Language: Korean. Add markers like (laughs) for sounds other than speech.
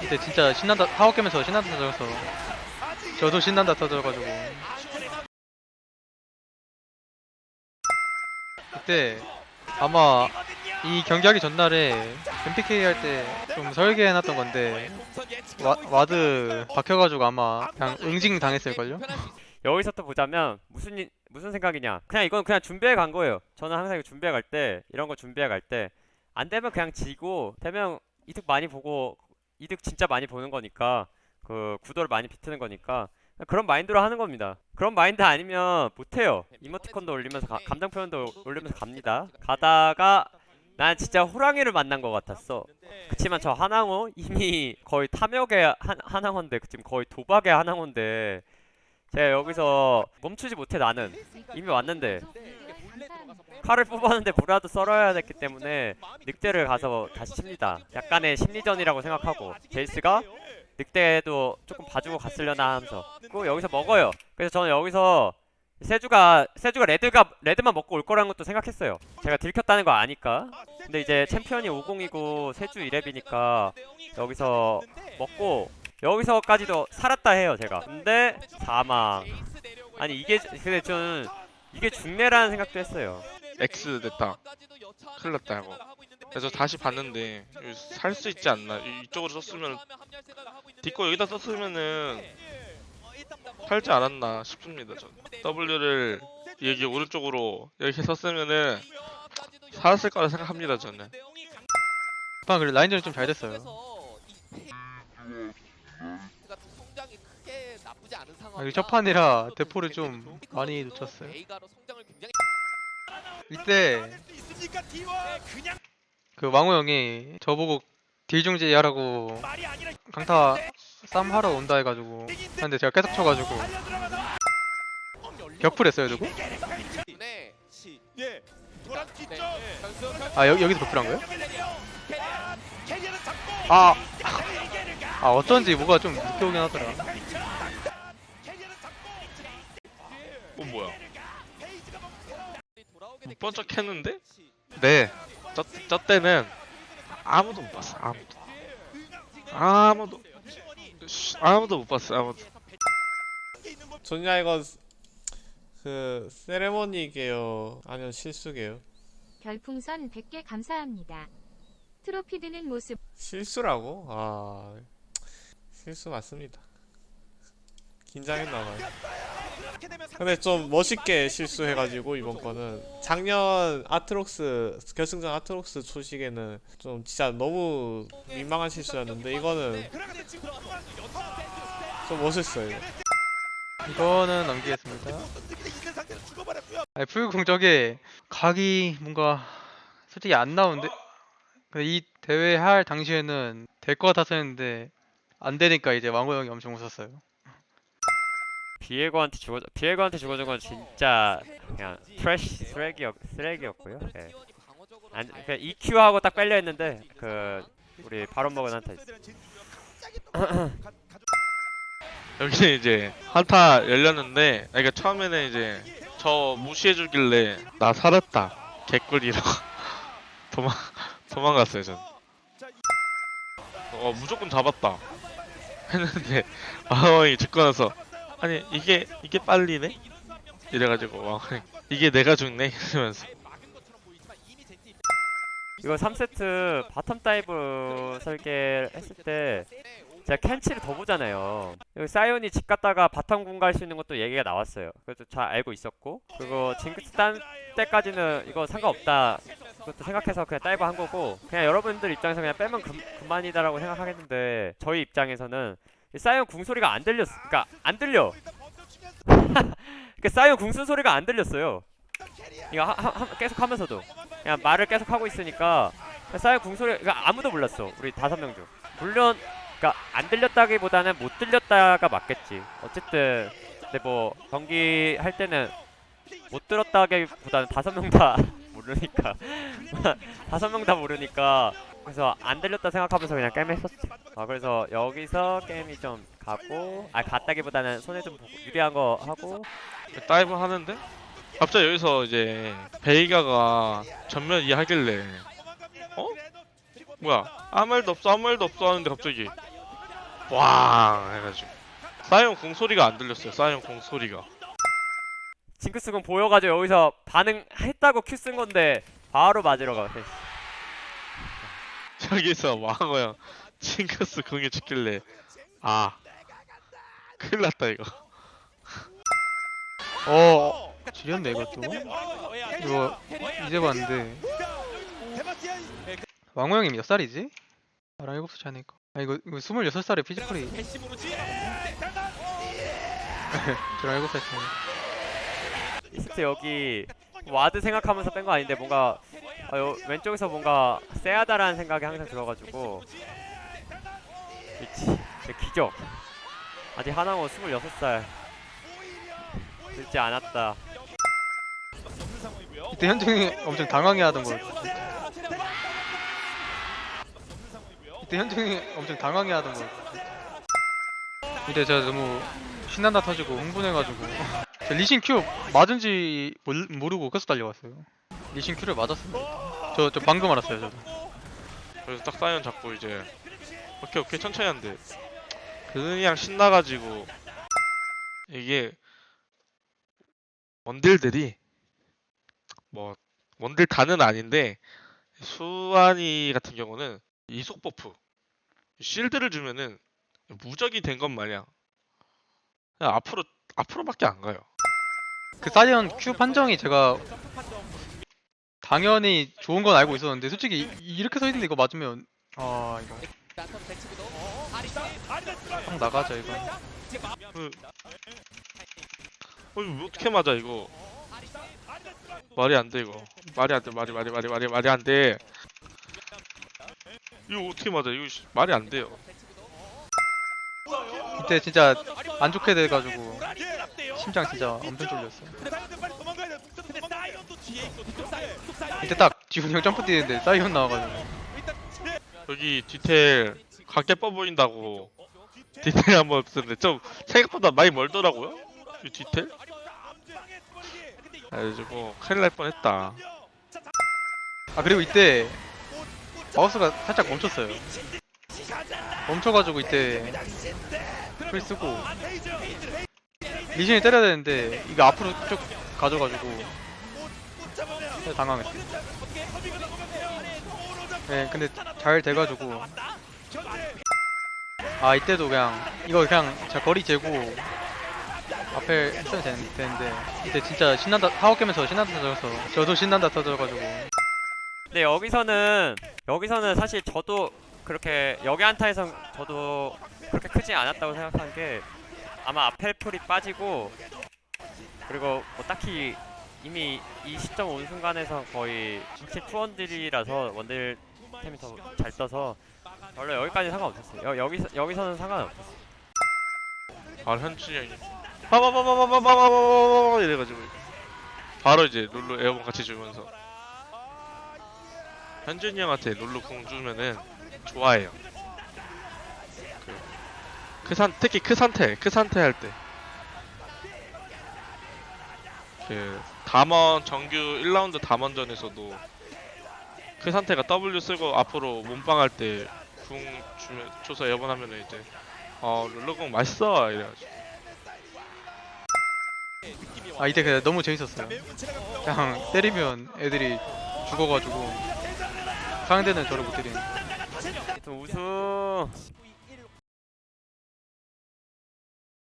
근데 진짜 신난다 타워 깨면서 신난다 터져서 저도 신난다 터져가지고 그때 아마 이 경기하기 전날에 MPK 할 때 좀 설계해놨던 건데 와, 와드 박혀가지고 아마 그냥 응징 당했을걸요? 여기서 또 보자면 무슨 일- 무슨 생각이냐? 그냥 이건 그냥 준비해 간 거예요. 저는 항상 준비해 갈 때 이런 거 준비해 갈 때 안 되면 그냥 지고 되면 이득 많이 보고 이득 진짜 많이 보는 거니까 그 구도를 많이 비트는 거니까 그런 마인드로 하는 겁니다. 그런 마인드 아니면 못 해요. 이모티콘도 올리면서 가- 감정 표현도 올리면서 갑니다. 가다가 난 진짜 호랑이를 만난 것 같았어. 그치만 저 한항호 이미 거의 탐욕의 한, 한항호인데 지금 거의 도박의 한항호인데 제가 여기서 멈추지 못해 나는 이미 왔는데 칼을 뽑았는데 무라도 썰어야 됐기 때문에 늑대를 가서 다시 칩니다. 약간의 심리전이라고 생각하고 제이스가 늑대도 조금 봐주고 갔으려나 하면서 그 여기서 먹어요. 그래서 저는 여기서 세주가 세주가 레드가 레드만 먹고 올 거라는 것도 생각했어요. 제가 들켰다는 거 아니까. 근데 이제 챔피언이 50이고 세주 2렙이니까 여기서 먹고 여기서까지도 살았다 해요 제가. 근데 사망. 아니 이게 근데 저는 이게 중례라는 생각도 했어요. X 됐다. 큰일 났다 하고. 그래서 다시 봤는데 살 수 있지 않나. 이- 이쪽으로 썼으면 뒷거 여기다 썼으면은 팔지 않았나 싶습니다. 전 W를 여기 오른쪽으로 이렇게 썼으면은 살았을 거라 생각합니다. 저는. 아 그래 라인전이 좀 잘 됐어요 아, 상황. 이게 첫 판이라 대포를 좀 많이 놓쳤어요 베 이때 그 왕호 형이 저보고 딜중지 하라고 강타 쌈 하러 온다 해가지고 근데 제가 계속 쳐가지고 격풀 했어요 누구? 때문에 예. 뒤쪽. 아 여, 여기서 격풀한 거예요? 아, 아 어쩐지 뭐가 좀 늦게 오긴 하더라 어 뭐야? 못 본 척 했는데? 네. 저, 저 때는 아무도 못 봤어. 아무도. 아무도. 씨, 아무도 못 봤어. 아무도. 좋냐 이거 그 세레머니게요 아니면 실수게요 별풍선 100개 감사합니다. 트로피 드는 모습 실수라고? 아 실수 맞습니다 긴장했나봐요 근데 좀 멋있게 실수해가지고 이번 거는 작년 아트록스 결승전 아트록스 소식에는 좀 진짜 너무 민망한 실수였는데 이거는 좀 멋있어요. 이거는 넘기겠습니다. 아니 풀공적에 각이 뭔가 솔직히 안 나오는데 근데 이 대회 할 당시에는 될 것 같아서 했는데 안 되니까 이제 왕호 형이 엄청 웃었어요 비에고한테 죽어 비에고한테 죽어준 건 진짜 그냥 트래쉬 쓰레기였 쓰레기였고요. 예. 안, 그 EQ하고 딱 빨려 있는데 그 우리 바론 먹은 한타 있어. (laughs) 여기는 이제 한타 열렸는데, 아, 그러니까 처음에는 이제 저 무시해 주길래 나 살았다. 개꿀이라고 (laughs) 도망 도망갔어요 전. 어 무조건 잡았다. (laughs) 했는데 아왕이 죽고 나서 아니 이게 이게 빨리네 이래가지고 왕이 (laughs) 이게 내가 죽네 이러면서 이거 3세트 바텀 다이브 설계했을 때 제가 캔치를 더 보잖아요. 여기 사이온이 집 갔다가 바텀 군갈수 있는 것도 얘기가 나왔어요. 그것도 잘 알고 있었고 그리고 징크스 딴 때까지는 이거 상관없다. 그것도 생각해서 그냥 다이브 한 거고 그냥 여러분들 입장에서 그냥 빼면 금, 그만이다라고 생각하겠는데 저희 입장에서는 이 사이온 궁 소리가 안 들렸어. 그러니까 안 들려. (laughs) 그 사이온 궁순 소리가 안 들렸어요. 이거 하, 하, 하- 계속 하면서도 그냥 말을 계속 하고 있으니까 사이온 궁 소리 그러니까 아무도 몰랐어. 우리 다섯 명 중. 물론 그러니까 안 들렸다기보다는 못 들렸다가 맞겠지. 어쨌든 근데 뭐 경기 할 때는 못 들었다기보다는 다섯 명 다 (laughs) 모르니까 (laughs) 다섯 명 다 모르니까 그래서 안 들렸다 생각하면서 그냥 게임 했었지. 아 그래서 여기서 게임이 좀 가고 아 갔다기보다는 손에 좀 유리한 거 하고 다이브 하는데 갑자기 여기서 이제 베이가가 전면 이하길래 어? 뭐야 아무 말도 없어 아무 말도 없어 하는데 갑자기 와 해가지고 사이언 공 소리가 안 들렸어요. 사이언 공 소리가. 징크스군 보여가지고 여기서 반응했다고 큐 쓴 건데 바로 맞으러 가. 저기서 왕어야 징크스 공에 죽길래. 아 큰일 났다 이거. 어 지렸네 이것도 이거 이제 봤는데. 왕호 형이 몇 살이지? 나랑 일곱 살 차니까? 아 이거 이거 스물여섯 살에 피지컬이. (laughs) 저랑 일곱 살 차이 이스트 여기 와드 생각하면서 뺀 거 아닌데 뭔가 아, 요, 왼쪽에서 뭔가 세하다라는 생각이 항상 들어가지고. 그치 그 기적. 아직 하나고 26살. 늙지 않았다. 그때 현중이 엄청 당황해 하던 거. 그때 현중이 엄청 당황해 하던 거. 근데 제가 너무 신난다 터지고 흥분해가지고. 저 리신 큐 맞은지 몰, 모르고 계속 달려왔어요 리신 큐를 맞았습니다 저, 저 방금 알았어요 저도 그래서 딱 사이언 잡고 이제 오케이 오케이 천천히 한대. 그냥 신나가지고 이게 원딜들이 뭐 원딜 다는 아닌데 수환이 같은 경우는 이속 버프 실드를 주면은 무적이 된 것 마냥 그냥 앞으로 앞으로밖에 안 가요. 그 사이언 큐 판정이 제가 당연히 좋은 건 알고 있었는데 솔직히 이- 이렇게 서 있는데 이거 맞으면 아 이거. 형 나가죠 이거. 어 이거 어떻게 맞아 이거? 말이 안 돼 이거. 말이 안 돼 말이 말이 말이 말이 말이 안 돼. 이거 어떻게 맞아? 이거 씨, 말이 안 돼요. 이때 진짜 안 좋게 돼가지고 심장 진짜 엄청 쫄렸어 이때 딱 지훈이 형 점프 뛰는데 사이언 나와가지고. 여기 디테일 각개뻐 보인다고. 디테일 한번 쓰는데 좀 생각보다 많이 멀더라고요? 이 디테일? 그래가지고 큰일 날 뻔했다. 아 그리고 이때 마우스가 살짝 멈췄어요. 멈춰가지고 이때 풀 쓰고. 리신이 때려야 되는데 이거 앞으로 쭉 가져가지고 그래서 당황했어요. 네 근데 잘 돼가지고. 아 이때도 그냥 이거 그냥 자 거리 재고 앞에 했으면 되는- 되는데 이때 진짜 신난다 타워 깨면서 신난다 터져서 저도 신난다 터져가지고. 근데 여기서는 여기서는 사실 저도 그렇게 여기 한타에선 저도 그렇게 크지 않았다고 생각한 게 아마 아펠풀이 빠지고 그리고 뭐 딱히 이미 이 시점 온 순간에서 거의 전체 투원들이라서 원딜 템이 더 잘 떠서 원래 여기까지 상관없었어요. 여, 여기서 여기서는 상관없었어요. 아 현준이 형이 이래가지고 바로 이제 룰루 에어건 같이 주면서 현준이 형한테 룰루 공 주면은 좋아해요. 그, 크산 특히 크산테 크산테 할 때. 그 담원 정규 1라운드 담원전에서도 크산테가 W 쓰고 앞으로 몸빵 할 때 궁 주면 줘서 에어건하면은 이제 어 룰루공 맛있어 이래가지고 아 이때 그냥 너무 재밌었어요. 그냥 때리면 애들이 죽어가지고 상대는 저를 못 때리는. 하여튼 우승